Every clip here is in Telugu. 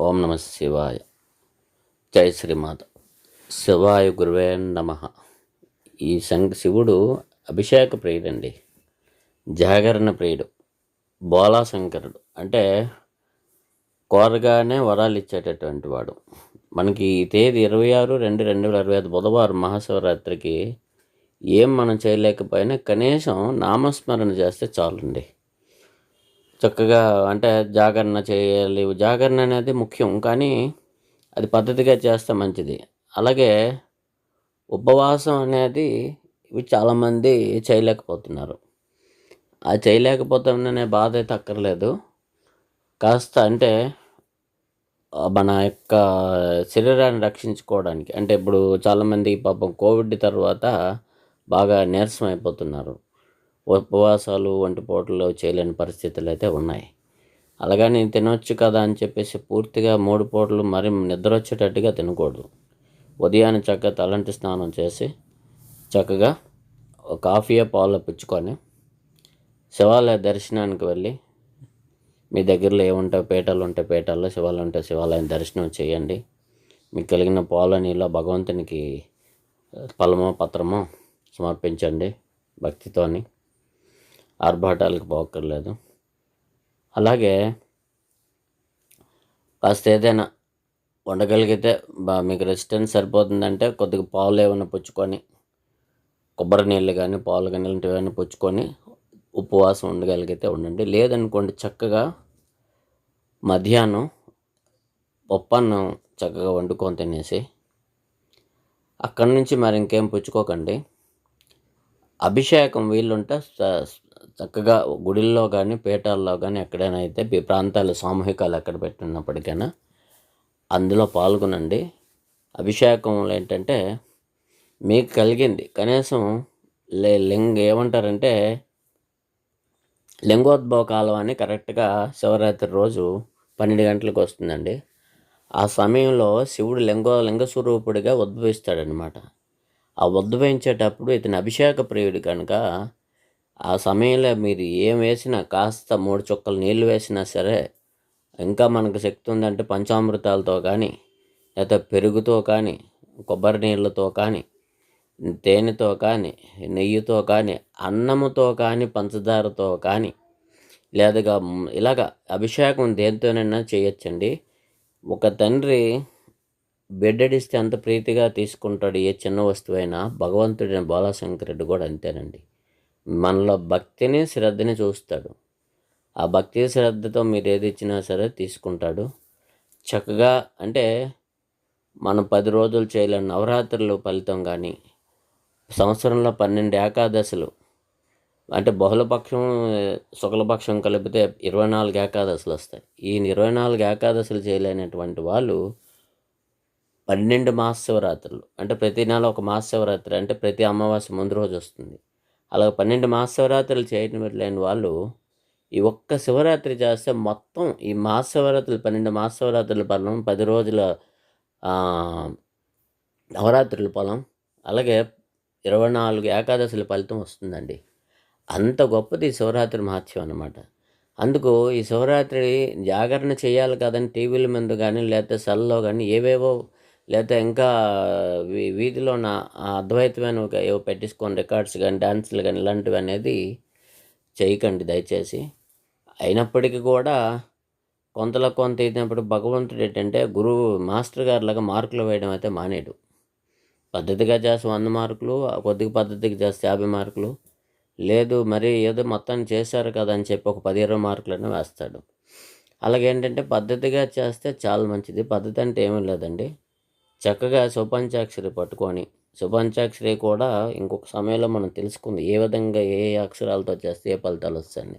ఓం నమ శివాయ. జై శ్రీమాత. శివాయ గురువే నమ. ఈ శంక శివుడు అభిషేక ప్రియుడండి. జాగరణ ప్రియుడు. బోలా శంకరుడు అంటే కోరగానే వరాలు ఇచ్చేటటువంటి వాడు. మనకి ఈ తేదీ ఇరవై ఆరు రెండు రెండు వేల ఇరవై ఐదు బుధవారం మహాశివరాత్రికి ఏం మనం చేయలేకపోయినా కనీసం నామస్మరణ చేస్తే చాలండి. చక్కగా అంటే జాగరణ చేయాలి జాగరణ అనేది ముఖ్యం కానీ అది పద్ధతిగా చేస్తే మంచిది. అలాగే ఉపవాసం అనేది ఇవి చాలామంది చేయలేకపోతున్నారు. ఆ చేయలేకపోతామనే బాధ అయితే అక్కర్లేదు. కాస్త అంటే మన యొక్క శరీరాన్ని రక్షించుకోవడానికి అంటే ఇప్పుడు చాలామంది పాపం కోవిడ్ తర్వాత బాగా నీరసం అయిపోతున్నారు. ఉపవాసాలు వంటి పూటలు చేయలేని పరిస్థితులు అయితే ఉన్నాయి. అలాగా నేను తినవచ్చు కదా అని చెప్పేసి పూర్తిగా మూడు పూటలు మరి నిద్ర వచ్చేటట్టుగా తినకూడదు. ఉదయాన్నే చక్కగా తలంటి స్నానం చేసి చక్కగా కాఫీయే పాలు పుచ్చుకొని శివాలయ దర్శనానికి వెళ్ళి మీ దగ్గరలో ఏముంటాయి పీటలు ఉంటే పీటల్లో శివాలయం ఉంటే శివాలయం దర్శనం చేయండి. మీకు కలిగిన పాల నీళ్ళ భగవంతునికి ఫలమో పత్రమో సమర్పించండి భక్తితోని. ఆర్భాటాలకు పోక్కర్లేదు. అలాగే కాస్త ఏదైనా వండగలిగితే బా మీకు రెసిస్టెన్స్ సరిపోతుందంటే కొద్దిగా పాలు ఏమైనా పుచ్చుకొని కొబ్బరి నీళ్ళు కానీ పాలు కానీ ఇలాంటివన్నీ పుచ్చుకొని ఉపవాసం ఉండగలిగితే ఉండండి. లేదనుకోండి చక్కగా మధ్యాహ్నం పప్పన్నం చక్కగా వండుకొని తినేసి అక్కడి నుంచి మరి ఇంకేం పుచ్చుకోకండి. అభిషేకం వీళ్ళుంటే చక్కగా గుడిల్లో కానీ పీఠాల్లో కానీ ఎక్కడైనా అయితే ప్రాంతాలు సామూహికాలు ఎక్కడ పెట్టినప్పటికైనా అందులో పాల్గొనండి. అభిషేకంలో ఏంటంటే మీకు కలిగింది. కనీసం లే లింగ ఏమంటారంటే లింగోద్భవ కాలం అని కరెక్ట్గా శివరాత్రి రోజు పన్నెండు గంటలకు వస్తుందండి. ఆ సమయంలో శివుడు లింగో లింగ స్వరూపుడిగా ఉద్భవిస్తాడనమాట ఆ ఉద్భవించేటప్పుడు ఇతని అభిషేక ప్రియుడు కనుక ఆ సమయంలో మీరు ఏం వేసినా కాస్త మూడు చుక్కలు నీళ్ళు వేసినా సరే ఇంకా మనకు శక్తి ఉందంటే పంచామృతాలతో కానీ లేదా పెరుగుతో కానీ కొబ్బరి నీళ్ళతో కానీ తేనెతో కానీ నెయ్యితో కానీ అన్నముతో కానీ పంచదారతో కానీ లేదుగా ఇలాగ అభిషేకం దేనితోనైనా చేయొచ్చండి. ఒక తండ్రి బిడ్డడిస్తే అంత ప్రీతిగా తీసుకుంటాడు ఏ చిన్న వస్తువైనా భగవంతుడైన బాలశంకరుడు కూడా అంతేనండి. మనలో భక్తిని శ్రద్ధని చూస్తాడు. ఆ భక్తి శ్రద్ధతో మీరు ఏది ఇచ్చినా సరే తీసుకుంటాడు. చక్కగా అంటే మనం పది రోజులు చేయలేని నవరాత్రులు ఫలితం కానీ సంవత్సరంలో పన్నెండు ఏకాదశులు అంటే బహుళపక్షం శుక్లపక్షం కలిపితే ఇరవై నాలుగు ఏకాదశులు వస్తాయి. ఈ ఇరవై నాలుగు ఏకాదశులు చేయలేనటువంటి వాళ్ళు పన్నెండు మహాశివరాత్రులు అంటే ప్రతి నెల ఒక మహాశివరాత్రి అంటే ప్రతి అమావాస్య ముందు రోజు వస్తుంది. అలాగే పన్నెండు మహాశివరాత్రులు చేయటం లేని వాళ్ళు ఈ ఒక్క శివరాత్రి చేస్తే మొత్తం ఈ మహాశివరాత్రులు పన్నెండు మహాశివరాత్రుల ఫలం పది రోజుల నవరాత్రుల ఫలం అలాగే ఇరవై నాలుగు ఏకాదశుల ఫలితం వస్తుందండి. అంత గొప్పది శివరాత్రి మహత్యం అన్నమాట. అందుకు ఈ శివరాత్రి జాగరణ చేయాలి కదని టీవీల ముందు కానీ లేకపోతే సెల్లో కానీ ఏవేవో లేకపోతే ఇంకా వీధిలో నా అద్వైతమైన ఏవో పెట్టించుకొని రికార్డ్స్ కానీ డ్యాన్సులు కానీ ఇలాంటివి అనేది చేయకండి దయచేసి. అయినప్పటికీ కూడా కొంతలో కొంత అయినప్పుడు భగవంతుడు ఏంటంటే గురువు మాస్టర్ గారిలాగా మార్కులు వేయడం అయితే మానేడు. పద్ధతిగా చేస్తే వంద మార్కులు కొద్దిగా పద్ధతికి చేస్తే యాభై మార్కులు లేదు మరి ఏదో మొత్తాన్ని చేశారు కదా అని చెప్పి ఒక పది ఇరవై మార్కులను వేస్తాడు. అలాగేంటంటే పద్ధతిగా చేస్తే చాలా మంచిది. పద్ధతి అంటే ఏమీ లేదండి. చక్కగా శుభాంచాక్షరి పట్టుకొని శుభాంచాక్షరి కూడా ఇంకొక సమయంలో మనం తెలుసుకుంది ఏ విధంగా ఏ అక్షరాలతో చేస్తే ఏ ఫలితాలు వస్తాయండి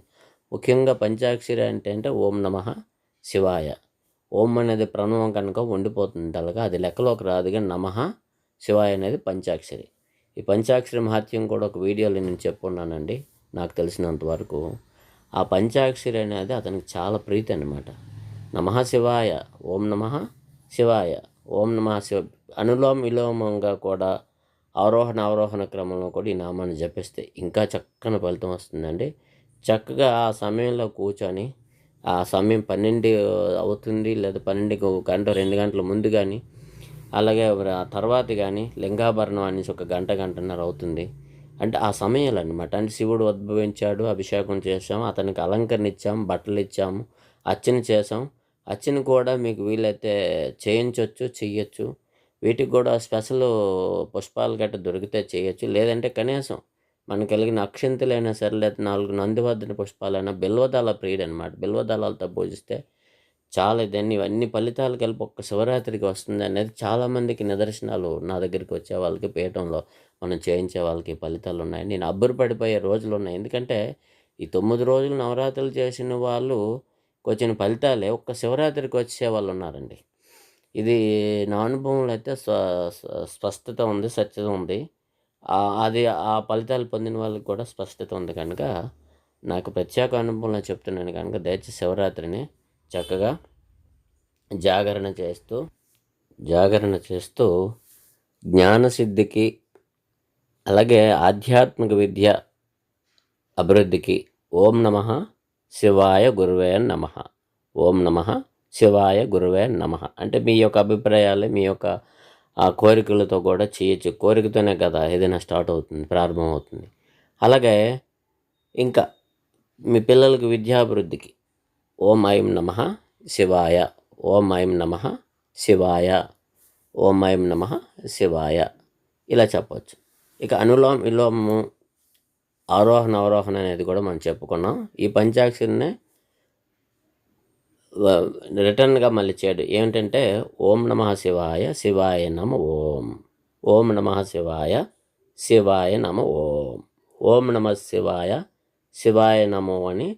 ముఖ్యంగా పంచాక్షరి అంటే అంటే ఓం నమ శివాయ. ఓం అనేది ప్రణవం కనుక ఉండిపోతుంది అలాగా అది లెక్కలోకి రాదు కానీ నమ శివాయ అనేది పంచాక్షరి. ఈ పంచాక్షరి మహత్యం కూడా ఒక వీడియోలో నేను చెప్పున్నానండి నాకు తెలిసినంత వరకు. ఆ పంచాక్షరి అనేది అతనికి చాలా ప్రీతి అనమాట నమ శివాయ ఓం నమ శివాయ. ఓం నమ శివ అనులోమ విలోమంగా కూడా అవరోహణ అవరోహణ క్రమంలో కూడా ఈ నామాన్ని జపిస్తే ఇంకా చక్కని ఫలితం వస్తుందండి. చక్కగా ఆ సమయంలో కూర్చొని ఆ సమయం పన్నెండు అవుతుంది లేదా పన్నెండు గంట రెండు గంటల ముందు కానీ అలాగే ఆ తర్వాత కానీ లింగాభరణం అనేసి ఒక గంట గంటన్నర అవుతుంది. అంటే ఆ సమయాలు అనమాట అంటే శివుడు ఉద్భవించాడు అభిషేకం చేసాం అతనికి అలంకరణ ఇచ్చాం బట్టలు ఇచ్చాము అర్చన చేసాం అచ్చిన కూడా మీకు వీలైతే చేయించవచ్చు చెయ్యొచ్చు. వీటికి కూడా స్పెషల్ పుష్పాలు గట్ట దొరికితే చేయొచ్చు లేదంటే కనీసం మనకు కలిగిన అక్షంతులైనా సరే లేదా నాలుగు నందివర్ధన పుష్పాలైనా బిల్వదళ ప్రియుడు అనమాట బిల్వదళాలతో పూజిస్తే చాలా ఇదన్నీ ఇవన్నీ ఫలితాలు కలిపి ఒక్క శివరాత్రికి వస్తుంది అనేది చాలామందికి నిదర్శనాలు నా దగ్గరికి వచ్చే వాళ్ళకి పీఠంలో మనం చేయించే వాళ్ళకి ఫలితాలు ఉన్నాయి. నేను అబ్బురపడిపోయే రోజులు ఉన్నాయి. ఎందుకంటే ఈ తొమ్మిది రోజులు నవరాత్రులు చేసిన వాళ్ళు వచ్చిన ఫలితాలే. ఒక్క శివరాత్రికి వచ్చే వాళ్ళు ఉన్నారండి. ఇది నా అనుభవంలో అయితే స్వ స్పష్టత ఉంది సత్యత ఉంది. అది ఆ ఫలితాలు పొందిన వాళ్ళకి కూడా స్పష్టత ఉంది కనుక నాకు ప్రత్యేక అనుభవంలో చెప్తున్నాను కనుక దయచేసి శివరాత్రిని చక్కగా జాగరణ చేస్తూ జాగరణ చేస్తూ జ్ఞానసిద్ధికి అలాగే ఆధ్యాత్మిక విద్య అభివృద్ధికి ఓం నమ. శివాయ గురువే నమ. ఓం నమ. శివాయ గురువే నమ. అంటే మీ యొక్క అభిప్రాయాలు మీ యొక్క ఆ కోరికలతో కూడా చేయొచ్చు. కోరికతోనే కదా ఏదైనా స్టార్ట్ అవుతుంది ప్రారంభం అవుతుంది. అలాగే ఇంకా మీ పిల్లలకు విద్యాభివృద్ధికి ఓం ఐం నమ శివాయ. ఓం ఐం నమ శివాయ. ఓం ఐం నమ శివాయ. ఇలా చెప్పవచ్చు ఇక అనులోమ విలోమము ఆరోహణ అవరోహణ అనేది కూడా మనం చెప్పుకున్నాం. ఈ పంచాక్షరినే రిటర్న్గా మళ్ళీ చేయడు ఏమిటంటే ఓం నమ శివాయ శివాయ నమ ఓం. ఓం నమ శివాయ శివాయ నమ ఓం. ఓం నమ శివాయ శివాయ నమో అని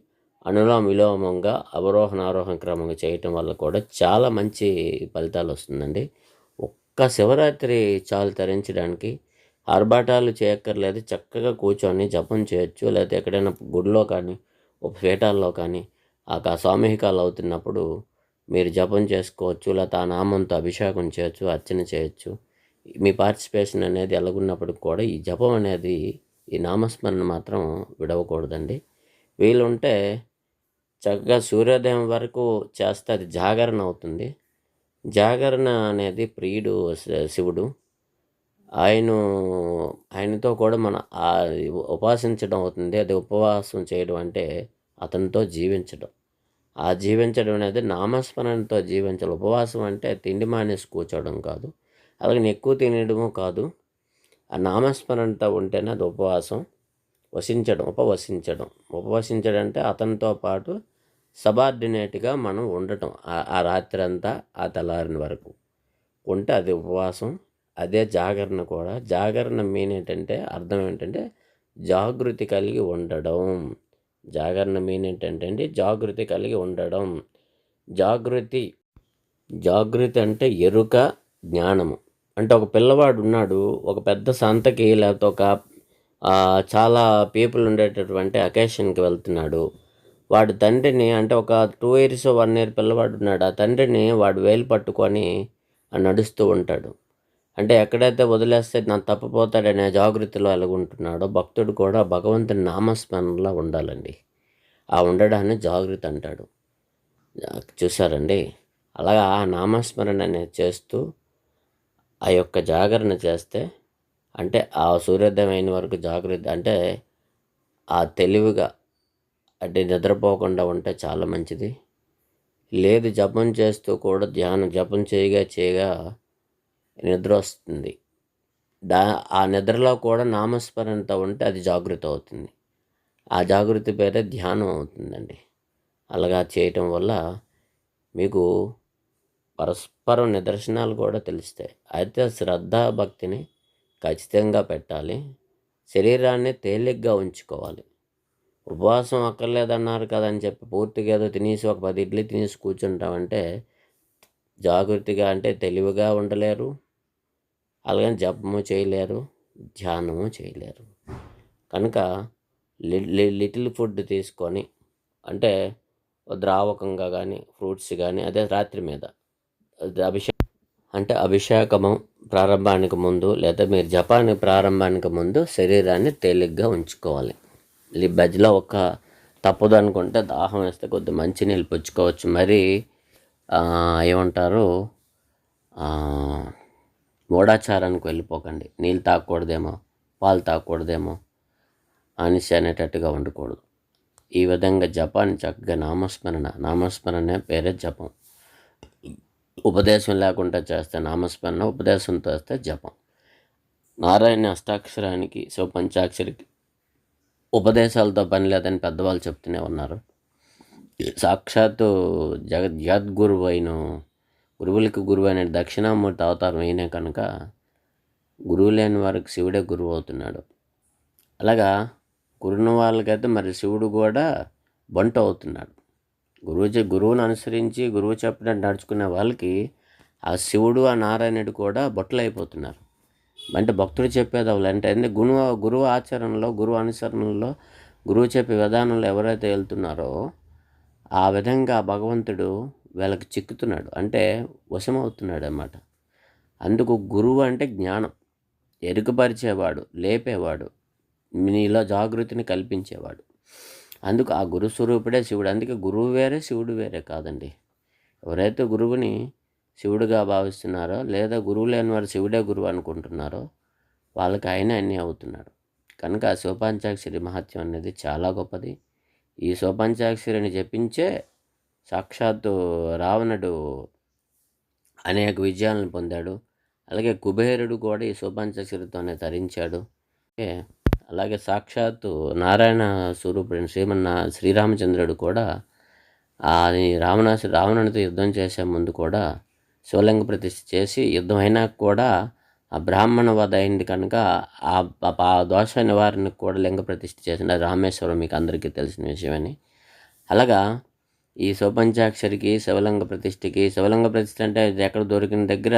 అనులోమ విలోమంగా అవరోహణ ఆరోహణ క్రమంగా చేయటం వల్ల కూడా చాలా మంచి ఫలితాలు వస్తుందండి. ఒక్క శివరాత్రి చాలు తరించడానికి ఆర్భాటాలు చేయక్కర్లేదు. చక్కగా కూర్చొని జపం చేయొచ్చు. లేకపోతే ఎక్కడైనా గుడిలో కానీ ఒక పీఠాల్లో కానీ ఆ సామూహికాలు అవుతున్నప్పుడు మీరు జపం చేసుకోవచ్చు. లేకపోతే ఆ నామంతో అభిషేకం చేయొచ్చు అర్చన చేయొచ్చు. మీ పార్టిసిపేషన్ అనేది ఎలాగున్నప్పటికి కూడా ఈ జపం అనేది ఈ నామస్మరణ మాత్రం విడవకూడదండి. వీలుంటే చక్కగా సూర్యోదయం వరకు చేస్తే అది జాగరణ అవుతుంది. జాగరణ అనేది ప్రియుడు శివుడు. ఆయన ఆయనతో కూడా మన ఉపాసించడం అవుతుంది. అది ఉపవాసం చేయడం అంటే అతనితో జీవించడం. ఆ జీవించడం అనేది నామస్మరణతో జీవించాలి ఉపవాసం అంటే తిండి మానేసి కూర్చోవడం కాదు. అలాగే ఎక్కువ తినడము కాదు. ఆ నామస్మరణతో ఉంటేనే అది ఉపవాసం. వసించడం ఉపవసించడం. ఉపవసించడం అంటే అతనితో పాటు సబార్డినేట్గా మనం ఉండటం. ఆ- ఆ రాత్రి అంతా ఆ తెల్లారిన వరకు. ఉంటే అది ఉపవాసం. అదే జాగరణ కూడా. జాగరణ మీన్ ఏంటంటే అర్థం ఏంటంటే జాగృతి కలిగి ఉండడం. జాగరణ మీన్ ఏంటంటే అండి జాగృతి కలిగి ఉండడం. జాగృతి జాగృతి అంటే ఎరుక జ్ఞానము. అంటే ఒక పిల్లవాడు ఉన్నాడు ఒక పెద్ద సంతకి లేకపోతే ఒక చాలా పీపుల్ ఉండేటటువంటి అకేషన్కి వెళ్తున్నాడు. వాడు తండ్రిని అంటే ఒక టూ ఇయర్స్ వన్ ఇయర్ పిల్లవాడు ఉన్నాడు. ఆ తండ్రిని వాడు వేలు పట్టుకొని నడుస్తూ ఉంటాడు. అంటే ఎక్కడైతే వదిలేస్తే నా తప్పిపోతాడనే జాగృతిలో ఎలాగుంటున్నాడో భక్తుడు కూడా భగవంతుని నామస్మరణలో ఉండాలండి. ఆ ఉండడాన్ని జాగ్రత్త అంటాడు. చూసారండి అలాగా ఆ నామస్మరణ అనేది చేస్తూ ఆ యొక్క జాగరణ చేస్తే అంటే ఆ సూర్యోదయం అయిన వరకు జాగ్రత్త అంటే ఆ తెలివిగా అంటే నిద్రపోకుండా ఉంటే చాలా మంచిది. లేదు జపం చేస్తూ కూడా ధ్యానం జపం చేయగా చేయగా నిద్ర వస్తుంది. దా ఆ నిద్రలో కూడా నామస్మరణత ఉంటే అది జాగృతి అవుతుంది. ఆ జాగృతి పేరే ధ్యానం అవుతుందండి. అలాగా చేయటం వల్ల మీకు పరస్పరం నిదర్శనాలు కూడా తెలుస్తాయి. అయితే శ్రద్ధ భక్తిని ఖచ్చితంగా పెట్టాలి. శరీరాన్ని తేలిగ్గా ఉంచుకోవాలి. ఉపవాసం అక్కర్లేదన్నారు కదని చెప్పి పూర్తిగా ఏదో తినేసి ఒక పది ఇడ్లీ తినేసి కూర్చుంటామంటే జాగృతిగా అంటే తెలివిగా ఉండలేరు. అలాగే జపము చేయలేరు ధ్యానము చేయలేరు. కనుక లి- లి- లిటిల్ ఫుడ్ తీసుకొని అంటే ద్రావకంగా కానీ ఫ్రూట్స్ కానీ అదే రాత్రి మీద అభిషేకం అంటే అభిషేకము ప్రారంభానికి ముందు లేదా మీరు జపానికి ప్రారంభానికి ముందు శరీరాన్ని తేలిగ్గా ఉంచుకోవాలి. ఈ బజ్జిలో ఒక తప్పదు అనుకుంటే దాహం వేస్తే కొద్ది మంచినీళ్ళు పుచ్చుకోవచ్చు. మరి ఏమంటారు? మూఢాచారానికి వెళ్ళిపోకండి. నీళ్ళు తాగకూడదేమో పాలు తాగకూడదేమో అనేసి అనేటట్టుగా ఉండకూడదు. ఈ విధంగా జపాన్ని చక్కగా నామస్మరణ నామస్మరణే పేరే జపం. ఉపదేశం లేకుండా చేస్తే నామస్మరణ ఉపదేశంతో వస్తే జపం. నారాయణ అష్టాక్షరానికి శివపంచాక్షరికి ఉపదేశాలతో పని లేదని పెద్దవాళ్ళు చెప్తూనే ఉన్నారు. సాక్షాత్తు జగ జగద్గురువు అయిన గురువులకు గురువు అయిన దక్షిణామూర్తి అవతారం అయినా కనుక గురువు లేని వారికి శివుడే గురువు అవుతున్నాడు. అలాగా గురున్న వాళ్ళకైతే మరి శివుడు కూడా బంటు అవుతున్నాడు. గురువు గురువును గురువుని అనుసరించి గురువు చెప్పినట్టు నడుచుకునే వాళ్ళకి ఆ శివుడు ఆ నారాయణుడు కూడా బొట్టలు అయిపోతున్నారు. అంటే భక్తుడు చెప్పేది అవ్వాలి. అంటే అంటే గురువు గురువు ఆచరణలో గురువు అనుసరణలో గురువు చెప్పే విధానంలో ఎవరైతే వెళ్తున్నారో ఆ విధంగా భగవంతుడు వీళ్ళకి చిక్కుతున్నాడు. అంటే వశమవుతున్నాడు అన్నమాట అందుకు గురువు అంటే జ్ఞానం. ఎరుకపరిచేవాడు లేపేవాడు నీలో జాగృతిని కల్పించేవాడు. అందుకు ఆ గురు స్వరూపుడే శివుడు. అందుకే గురువు వేరే శివుడు వేరే కాదండి. ఎవరైతే గురువుని శివుడుగా భావిస్తున్నారో లేదా గురువు లేని వారు శివుడే గురువు అనుకుంటున్నారో వాళ్ళకి ఆయన అన్నీ అవుతున్నాడు కనుక శివపాంచాక్షరి మహత్యం అనేది చాలా గొప్పది. ఈ సోపంచాక్షరిని జపించే సాక్షాత్తు రావణుడు అనేక విజయాలను పొందాడు. అలాగే కుబేరుడు కూడా ఈ సోపంచాక్షరితోనే తరించాడు. అలాగే సాక్షాత్తు నారాయణ స్వరూపుడు శ్రీమన్న శ్రీరామచంద్రుడు కూడా ఆ రావణాసు రావణునితో యుద్ధం చేసే ముందు కూడా శివలింగ ప్రతిష్ఠ చేసి యుద్ధం అయినా కూడా ఆ బ్రాహ్మణ వద అయింది కనుక ఆ దోష నివారణకు కూడా లింగ ప్రతిష్ఠ చేసిన రామేశ్వరం మీకు అందరికీ తెలిసిన విషయమని. అలాగా ఈ శివపంచాక్షరికి శివలింగ ప్రతిష్ఠకి శివలింగ ప్రతిష్ఠ అంటే ఎక్కడ దొరికిన దగ్గర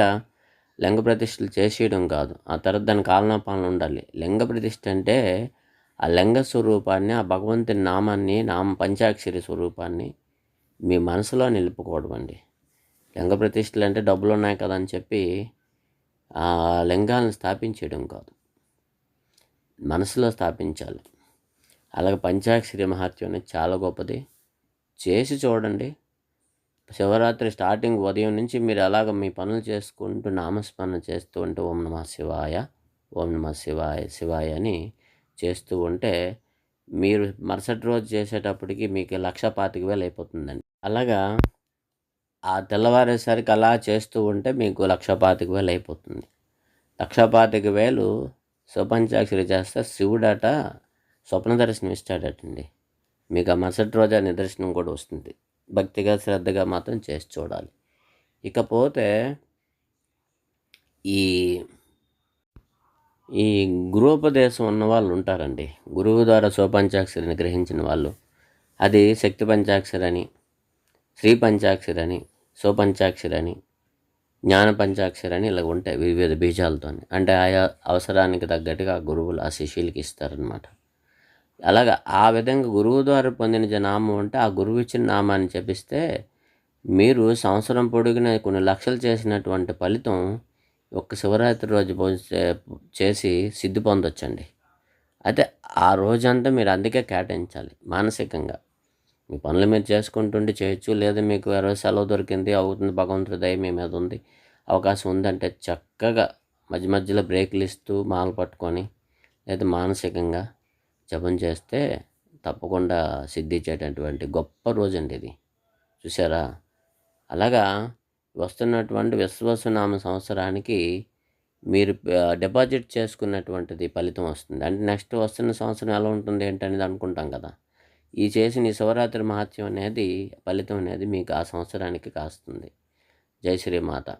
లింగ ప్రతిష్ఠలు చేసేయడం కాదు. ఆ తర్వాత దాని కాలనాపాలన ఉండాలి. లింగ ప్రతిష్ఠ అంటే ఆ లింగ స్వరూపాన్ని ఆ భగవంతుని నామాన్ని నామ పంచాక్షరి స్వరూపాన్ని మీ మనసులో నిలుపుకోవడం అండి. లింగ ప్రతిష్టలు అంటే డబ్బులు ఉన్నాయి కదా అని చెప్పి ఆ లింగాలను స్థాపించడం కాదు. మనసులో స్థాపించాలి. అలాగే పంచాక్షరి మహత్యం అనేది చాలా గొప్పది. చేసి చూడండి. శివరాత్రి స్టార్టింగ్ ఉదయం నుంచి మీరు అలాగ మీ పనులు చేసుకుంటూ నామస్మరణ చేస్తూ ఉంటే ఓం నమ శివాయ ఓం నమ శివాయ శివాయ అని చేస్తూ ఉంటే మీరు మరుసటి రోజు చేసేటప్పటికి మీకు లక్ష పాతిక వేలు అయిపోతుందండి. అలాగా ఆ తెల్లవారేసరికి అలా చేస్తూ ఉంటే మీకు లక్ష పాతిక వేలు అయిపోతుంది. లక్ష పాతిక వేలు శివపంచాక్షరి చేస్తే శివుడట స్వప్న దర్శనం ఇస్తాడటండి. మీకు ఆ మరుసటి రోజు నిదర్శనం కూడా వస్తుంది. భక్తిగా శ్రద్ధగా మాత్రం చేసి చూడాలి. ఇకపోతే ఈ ఈ గురుపదేశం ఉన్న వాళ్ళు ఉంటారండి. గురువు ద్వారా శివపంచాక్షరిని గ్రహించిన వాళ్ళు. అది శక్తి పంచాక్షరి అని శ్రీ పంచాక్షరి అని శివపంచాక్షరి అని జ్ఞాన పంచాక్షరి అని ఇలా ఉంటాయి వివిధ బీజాలతో అంటే ఆయా అవసరానికి తగ్గట్టుగా ఆ గురువులు ఆ శిష్యులకి ఇస్తారనమాట అలాగా ఆ విధంగా గురువు ద్వారా పొందిన నామం ఉంటే ఆ గురువు ఇచ్చిన నామాన్ని చెప్పిస్తే మీరు సంవత్సరం పొడుగున కొన్ని లక్షలు చేసినటువంటి ఫలితం ఒక్క శివరాత్రి రోజు చే- చేసి సిద్ధి పొందొచ్చండి. అయితే ఆ రోజంతా మీరు అందుకే కేటాయించాలి మానసికంగా. మీ పనులు మీరు చేసుకుంటుంటే చేయొచ్చు లేదా మీకు ఎవరో సెలవు దొరికింది అవుతుంది భగవంతుడి దయ మీ మీద ఉంది అవకాశం ఉందంటే చక్కగా మధ్య మధ్యలో బ్రేకులు ఇస్తూ మాలు పట్టుకొని లేదా మానసికంగా జపం చేస్తే తప్పకుండా సిద్ధించేటటువంటి గొప్ప రోజు అండి ఇది. చూసారా? అలాగా వస్తున్నటువంటి విశ్వసనామ సంవత్సరానికి మీరు డిపాజిట్ చేసుకున్నటువంటిది ఫలితం వస్తుంది. అంటే నెక్స్ట్ వస్తున్న సంవత్సరం ఎలా ఉంటుంది ఏంటనేది అనుకుంటాం కదా. ఈ చేసిన ఈ శివరాత్రి మహత్యం అనేది ఫలితం అనేది మీకు ఆ సంవత్సరానికి కాస్తుంది. జై శ్రీమాత.